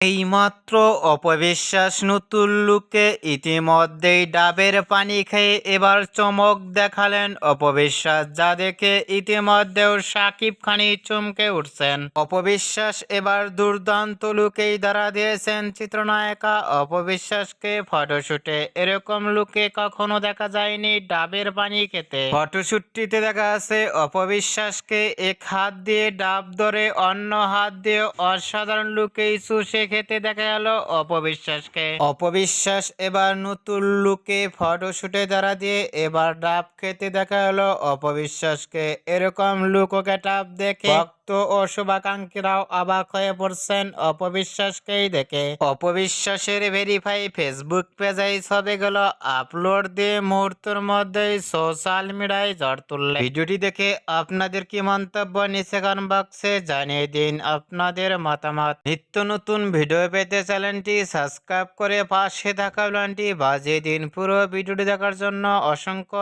এইমাত্র অপবিশ্বাস নতুন লুকে ইতিমধ্যেই ডাবের পানি খেয়ে এবার চমক দেখালেন অপবিশ্বাস, যা দেখে ইতিমধ্যেও সাকিব খানি চমকে উঠছেন। অপবিশ্বাস এবার দুর্দান্ত লুকেই দ্বারা দিয়েছেন চিত্রনায়িকা। অপবিশ্বাসকে ফটোশুটে এরকম লুকে কখনো দেখা যায়নি ডাবের পানি খেতে। ফটোশুটটিতে দেখা আছে অপবিশ্বাসকে এক হাত দিয়ে ডাব ধরে অন্য হাত দিয়ে অসাধারণ লুকেই চুষে খেতে দেখা গেল অপবিশ্বাসকে। অপবিশ্বাস এবার নতুন লুকে ফটোশুটে দ্বারা দিয়ে এবার ডাব খেতে দেখা গেল অপবিশ্বাসকে। এরকম লুক টাপ ডাব দেখে ভক্ত ও শুভাকাঙ্ক্ষীরাও অবাক হয়ে পড়ছেন অপবিশ্বাসকেই দেখে। অপবিশ্বাসের ভেরিফাই ফেসবুক পেজে এই ছবিগুলো আপলোড দিয়ে মুহূর্তের মধ্যেই সোশ্যাল মিডিয়ায় ঝড় তুললে ভিডিওটি দেখে আপনাদের কি মন্তব্য নিচে কমেন্ট বক্সে জানিয়ে দিন আপনাদের মতামত। নিত্য নতুন ভিডিও পেতে চ্যানেলটি সাবস্ক্রাইব করে পাশে থাকা বেলটি বাজিয়ে দিন। পুরো ভিডিওটি দেখার জন্য অসংখ্য